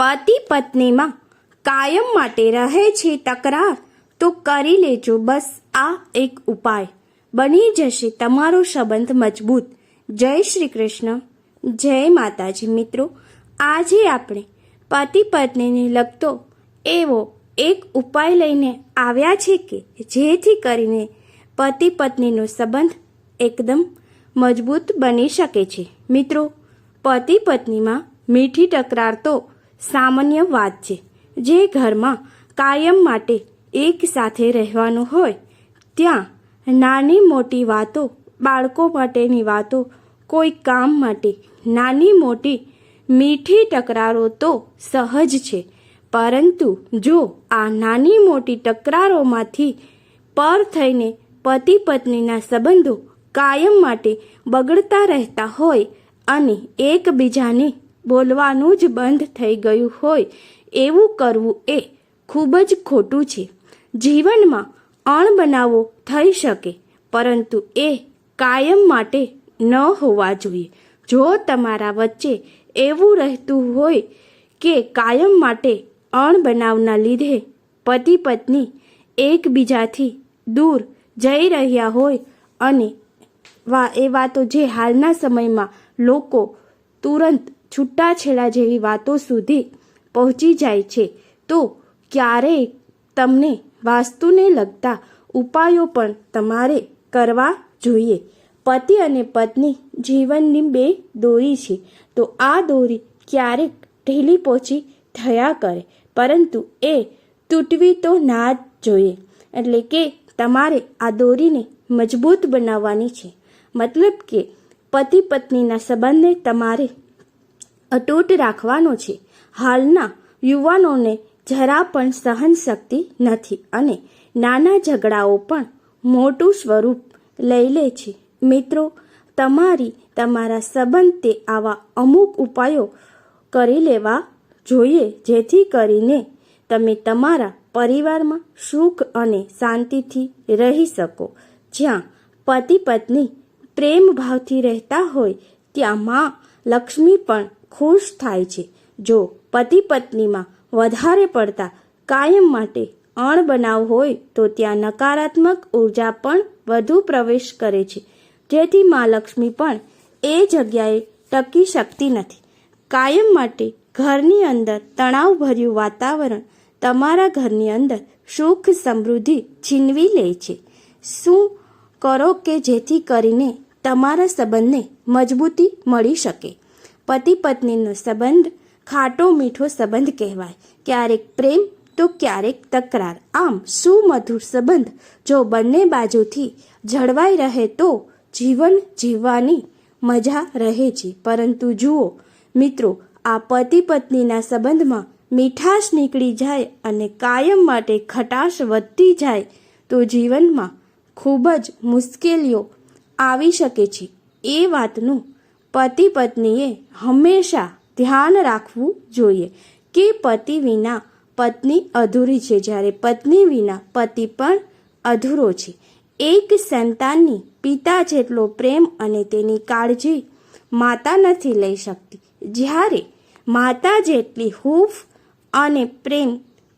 પતિ પત્નીમાં કાયમ માટે રહે છે તકરાર, તો કરી લેજો. બસ આ એક ઉપાય. બની જશે તમારો સંબંધ મજબૂત. જય શ્રી કૃષ્ણ. જય માતાજી. મિત્રો, આજે આપણે પતિ પત્નીને લગતો એવો એક ઉપાય લઈને આવ્યા છે કે જેથી કરીને પતિ પત્નીનો સંબંધ એકદમ મજબૂત બની શકે છે. મિત્રો, પતિ પત્નીમાં મીઠી તકરાર તો સામાન્ય વાત છે. જે ઘરમાં કાયમ માટે એક સાથે રહેવાનું હોય, ત્યાં નાની મોટી વાતો, બાળકો માટેની વાતો, કોઈ કામ માટે નાની મોટી મીઠી તકરારો તો સહજ છે. પરંતુ જો આ નાની મોટી તકરારોમાંથી પર થઈને પતિ પત્નીના સંબંધો કાયમ માટે બગડતા રહેતા હોય અને એકબીજાને બોલવાનું જ બંધ થઈ ગયું હોય, એવું કરવું એ ખૂબ જ ખોટું છે. જીવનમાં અણબનાવો થઈ શકે, પરંતુ એ કાયમ માટે ન હોવા જોઈએ. જો તમારા વચ્ચે એવું રહેતું હોય કે કાયમ માટે અણબનાવના લીધે પતિ પત્ની એકબીજાથી દૂર જઈ રહ્યા હોય અને વા, એ વાતો જે હાલના સમયમાં લોકો તુરંત છૂટાછેડા જેવી વાતો સુધી પહોંચી જાય છે, તો ક્યારેય તમને વાસ્તુને લગતા ઉપાયો પણ તમારે કરવા જોઈએ. પતિ અને પત્ની જીવનની બે દોરી છે, તો આ દોરી ક્યારેક ઢીલી પોચી થયા કરે, પરંતુ એ તૂટવી તો ના જ જોઈએ. એટલે કે તમારે આ દોરીને મજબૂત બનાવવાની છે. મતલબ કે પતિ પત્નીના સંબંધને તમારે અતૂટ રાખવાનો છે. હાલના યુવાનોને જરા પણ સહન શક્તિ નથી અને નાના ઝઘડાઓ પણ મોટું સ્વરૂપ લઈ લે છે. મિત્રો, તમારી તમારા સંબંધ તે આવા અમુક ઉપાયો કરી લેવા જોઈએ જેથી કરીને તમે તમારા પરિવારમાં સુખ અને શાંતિથી રહી શકો. જ્યાં પતિ પત્ની પ્રેમ ભાવથી રહેતા હોય ત્યાં માં લક્ષ્મી પણ ખુશ થાય છે. જો પતિ પત્નીમાં વધારે પડતા કાયમ માટે અણબનાવ હોય તો ત્યાં નકારાત્મક ઊર્જા પણ વધુ પ્રવેશ કરે છે. જેથી મા લક્ષ્મી પણ એ જગ્યાએ ટકી શકતી નથી. કાયમ માટે ઘરની અંદર તણાવભર્યું વાતાવરણ તમારા ઘરની અંદર સુખ સમૃદ્ધિ છીનવી લે છે. શું કરો કે જેથી કરીને તમારા સંબંધને મજબૂતી મળી શકે. પતિ પત્નીનો સંબંધ ખાટો મીઠો સંબંધ કહેવાય. ક્યારેક પ્રેમ તો ક્યારેક તકરાર. આમ, સુમધુર સંબંધ જો બંને બાજુથી જળવાઈ રહે તો જીવન જીવવાની મજા રહે છે. પરંતુ જુઓ, મિત્રો, આ પતિ પત્નીના સંબંધમાં મીઠાશ નીકળી જાય અને કાયમ માટે ખટાશ વધતી જાય તો જીવનમાં ખૂબ જ મુશ્કેલીઓ આવી શકે છે. એ વાતનું પતિ પત્નીએ હંમેશા ધ્યાન રાખવું જોઈએ કે પતિ વિના પત્ની અધૂરી છે. જ્યારે પત્ની વિના પતિ પણ અધૂરો છે. એક સંતાનની પિતા જેટલો પ્રેમ અને તેની કાળજી માતા નથી લઈ શકતી. જ્યારે માતા જેટલી હૂફ અને પ્રેમ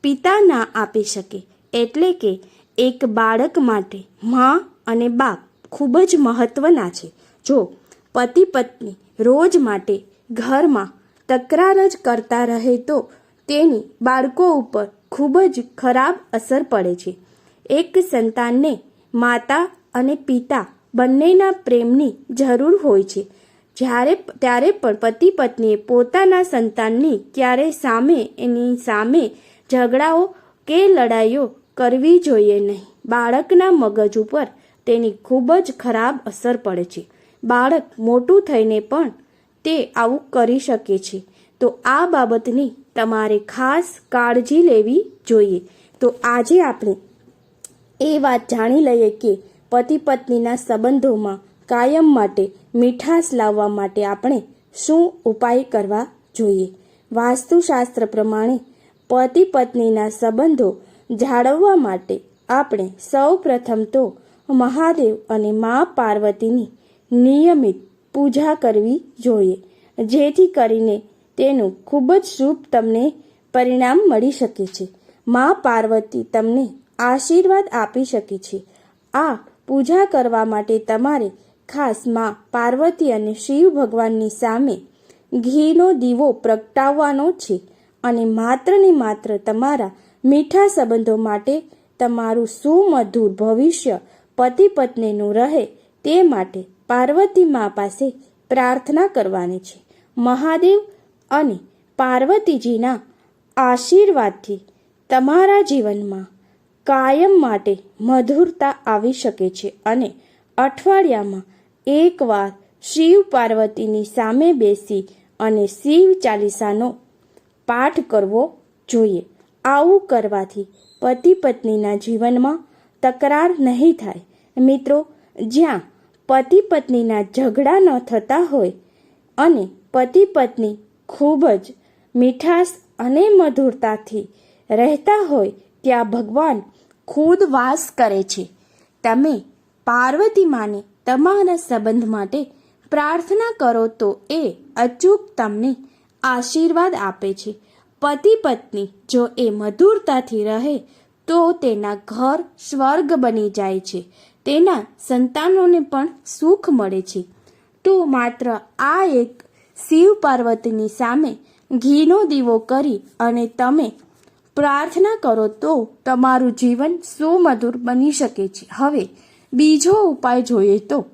પિતા ના આપી શકે, એટલે કે એક બાળક માટે મા અને બાપ ખૂબ જ મહત્વના છે. જો પતિ પત્ની રોજ માટે ઘરમાં તકરાર જ કરતા રહે તો તેની બાળકો ઉપર ખૂબ જ ખરાબ અસર પડે છે. એક સંતાનને માતા અને પિતા બંનેના પ્રેમની જરૂર હોય છે. જ્યારે ત્યારે પણ પતિ પત્નીએ પોતાના સંતાનની ક્યારે સામે, એની સામે ઝઘડાઓ કે લડાઈઓ કરવી જોઈએ નહીં. બાળકના મગજ ઉપર તેની ખૂબ જ ખરાબ અસર પડે છે. બાળક મોટું થઈને પણ તે આવું કરી શકે છે. તો આ બાબતની તમારે ખાસ કાળજી લેવી જોઈએ. તો આજે આપણે એ વાત જાણી લઈએ કે પતિ પત્નીના સંબંધોમાં કાયમ માટે મીઠાશ લાવવા માટે આપણે શું ઉપાય કરવા જોઈએ? વાસ્તુશાસ્ત્ર પ્રમાણે પતિ પત્નીના સંબંધો જાળવવા માટે આપણે સૌ પ્રથમ તો મહાદેવ અને મા પાર્વતીની નિયમિત પૂજા કરવી જોઈએ, જેથી કરીને તેનું ખૂબ જ શુભ તમને પરિણામ મળી શકે છે. મા પાર્વતી તમને આશીર્વાદ આપી શકે છે. આ પૂજા કરવા માટે તમારે ખાસ મા પાર્વતી અને શિવ ભગવાનની સામે ઘીનો દીવો પ્રગટાવવાનો છે અને માત્ર ને માત્ર તમારા મીઠા સંબંધો માટે તમારું સુમધુર ભવિષ્ય પતિ પત્નીનું રહે તે માટે પાર્વતી મા પાસે પ્રાર્થના કરવાની છે. મહાદેવ અને પાર્વતીજીના આશીર્વાદથી તમારા જીવનમાં કાયમ માટે મધુરતા આવી શકે છે અને અઠવાડિયામાં એકવાર શિવ પાર્વતીની સામે બેસી અને શિવ ચાલીસાનો પાઠ કરવો જોઈએ. આવું કરવાથી પતિ પત્નીના જીવનમાં તકરાર નહીં થાય. મિત્રો, જ્યાં પતિ પત્નીના ઝઘડા ન થતા હોય અને પતિ પત્ની ખૂબ જ મીઠાશ અને મધુરતાથી રહેતા હોય ત્યાં ભગવાન ખુદ વાસ કરે છે. તમે પાર્વતી માને તમારા સંબંધ માટે પ્રાર્થના કરો તો એ અચૂક તમને આશીર્વાદ આપે છે. પતિ પત્ની જો એ મધુરતાથી રહે તો તેના ઘર સ્વર્ગ બની જાય છે. તેના સંતાનોને પણ સુખ મળે છે. તો માત્ર આ એક શિવ પાર્વતીની સામે ઘીનો દીવો કરી અને તમે પ્રાર્થના કરો તો તમારું જીવન સુમધુર બની શકે છે. હવે બીજો ઉપાય જોઈએ તો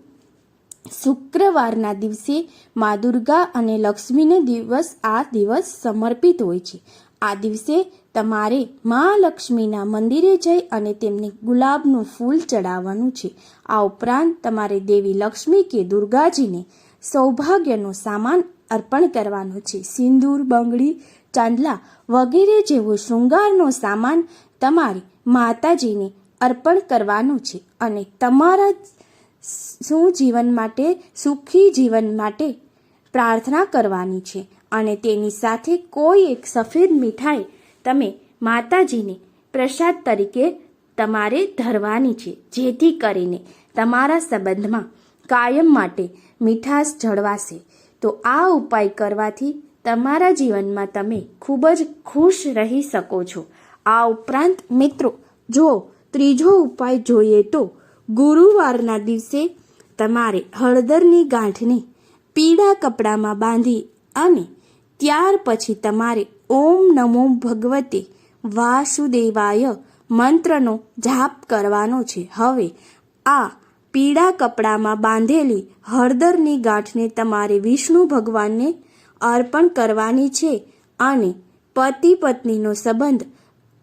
શુક્રવારના દિવસે મા દુર્ગા અને લક્ષ્મીને દિવસ આ દિવસ સમર્પિત હોય છે. આ દિવસે તમારે મા લક્ષ્મીના મંદિરે જઈ અને તેમને ગુલાબનું ફૂલ ચડાવવાનું છે. આ ઉપરાંત તમારે દેવી લક્ષ્મી કે દુર્ગાજીને સૌભાગ્યનો સામાન અર્પણ કરવાનો છે. સિંદૂર, બંગડી, ચાંદલા વગેરે જેવો શૃંગારનો સામાન તમારે માતાજીને અર્પણ કરવાનું છે અને તમારા સુજીવન માટે, સુખી જીવન માટે પ્રાર્થના કરવાની છે. અને તેની સાથે કોઈ એક સફેદ મીઠાઈ તમે માતાજીને પ્રસાદ તરીકે તમારે ધરવાની છે, જેથી કરીને તમારા સંબંધમાં કાયમ માટે મીઠાશ જળવાશે. તો આ ઉપાય કરવાથી તમારા જીવનમાં તમે ખૂબ જ ખુશ રહી શકો છો. આ ઉપરાંત મિત્રો, જો ત્રીજો ઉપાય જોઈએ તો ગુરુવારના દિવસે તમારે હળદરની ગાંઠને પીળા કપડામાં બાંધી અને ત્યાર પછી તમારે ઓમ નમો ભગવતે વાસુદેવાય મંત્રનો જાપ કરવાનો છે. હવે આ પીળા કપડામાં બાંધેલી હળદરની ગાંઠને તમારે વિષ્ણુ ભગવાનને અર્પણ કરવાની છે અને પતિ પત્નીનો સંબંધ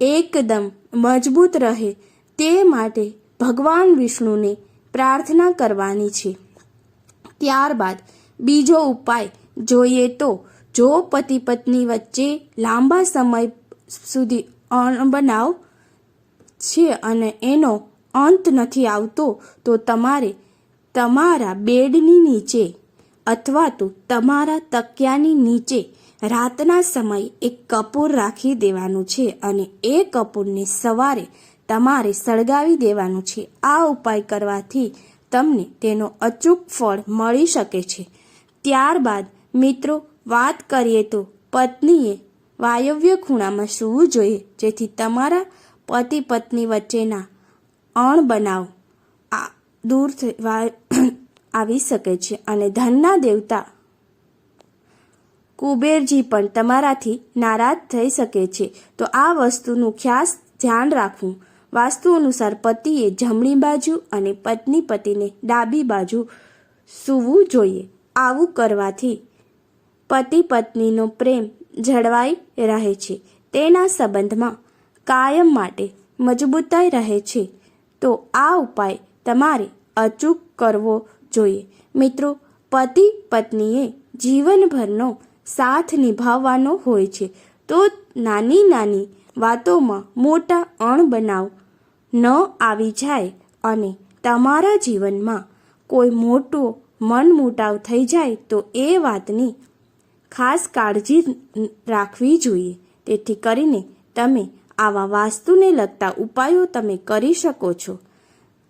એકદમ મજબૂત રહે તે માટે ભગવાન વિષ્ણુને પ્રાર્થના કરવાની છે. ત્યારબાદ બીજો ઉપાય જોઈએ તો જો પતિ પત્ની વચ્ચે લાંબા સમય સુધી અણબનાવ છે અને એનો અંત નથી આવતો, તો તમારે તમારા બેડની નીચે અથવા તો તમારા તકિયાની નીચે રાતના સમયે એક કપૂર રાખી દેવાનું છે અને એ કપૂરને સવારે તમારે સળગાવી દેવાનું છે. આ ઉપાય કરવાથી તમને તેનો અચૂક ફળ મળી શકે છે. ત્યારબાદ મિત્રો વાત કરીએ તો પત્નીએ વાયવ્ય ખૂણામાં સૂવું જોઈએ. જેથી તમારા પતિ પત્ની વચ્ચેના અણબનાવ બનાવ દૂર આવી શકે છે અને ધનના દેવતા કુબેરજી પણ તમારાથી નારાજ થઈ શકે છે. તો આ વસ્તુનું ખાસ ધ્યાન રાખવું. વાસ્તુ અનુસાર પતિએ જમણી બાજુ અને પત્ની પતિને ડાબી બાજુ સૂવું જોઈએ. આવું કરવાથી પતિ પત્નીનો પ્રેમ જળવાઈ રહે છે. તેના સંબંધમાં કાયમ માટે મજબૂતાઈ રહે છે. તો આ ઉપાય તમારે અચૂક કરવો જોઈએ. મિત્રો પતિ પત્નીએ જીવનભરનો સાથ નિભાવવાનો હોય છે. તો નાની નાની વાતોમાં મોટા અણબનાવ ન આવી જાય અને તમારા જીવનમાં કોઈ મોટો મનમુટાવ થઈ જાય તો એ વાતની ખાસ કાળજી રાખવી જોઈએ. તેથી કરીને તમે આવા વાસ્તુને લગતા ઉપાયો તમે કરી શકો છો.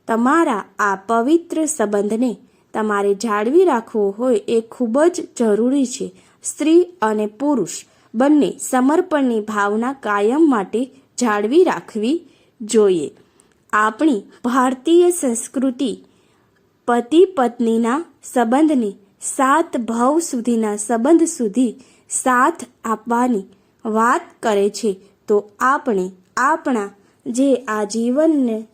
તમારા આ પવિત્ર સંબંધને તમારે જાળવી રાખવો હોય એ ખૂબ જ જરૂરી છે. સ્ત્રી અને પુરુષ બંને સમર્પણની ભાવના કાયમ માટે જાળવી રાખવી જોઈએ. આપણી ભારતીય સંસ્કૃતિ પતિ પત્નીના સંબંધને સાત ભાવ સુધીના સંબંધ સુધી સાથ આપવાની વાત કરે છે. તો આપણે આપણા જે આ જીવનને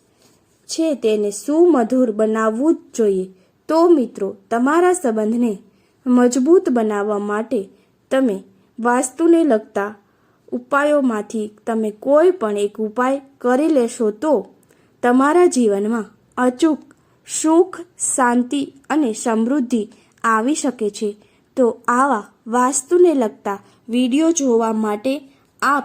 છે તેને સુમધુર બનાવવું જ જોઈએ. તો મિત્રો, તમારા સંબંધને મજબૂત બનાવવા માટે તમે વાસ્તુને લગતા ઉપાયોમાંથી તમે કોઈ પણ એક ઉપાય કરી લેશો તો તમારા જીવનમાં અચૂક સુખ, શાંતિ અને સમૃદ્ધિ આવી શકે છે. તો આવા વાસ્તુને લગતા વીડિયો જોવા માટે આપ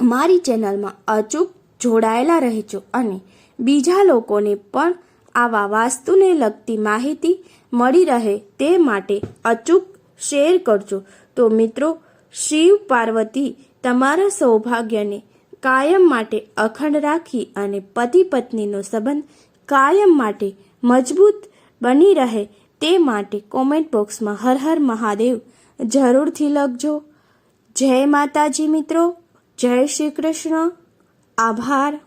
મારી ચેનલમાં અચૂક જોડાયેલા રહેજો અને બીજા લોકોને પણ આવા વાસ્તુને લગતી માહિતી મળી રહે તે માટે અચૂક શેર કરજો. તો મિત્રો, શિવ પાર્વતી તમારા સૌભાગ્યને કાયમ માટે અખંડ રાખી અને પતિ પત્નીનો સંબંધ કાયમ માટે મજબૂત બની રહે તે માટે કોમેન્ટ બોક્સમાં હર હર મહાદેવ જરૂરથી લખજો. જય માતાજી મિત્રો, જય શ્રી કૃષ્ણ. આભાર.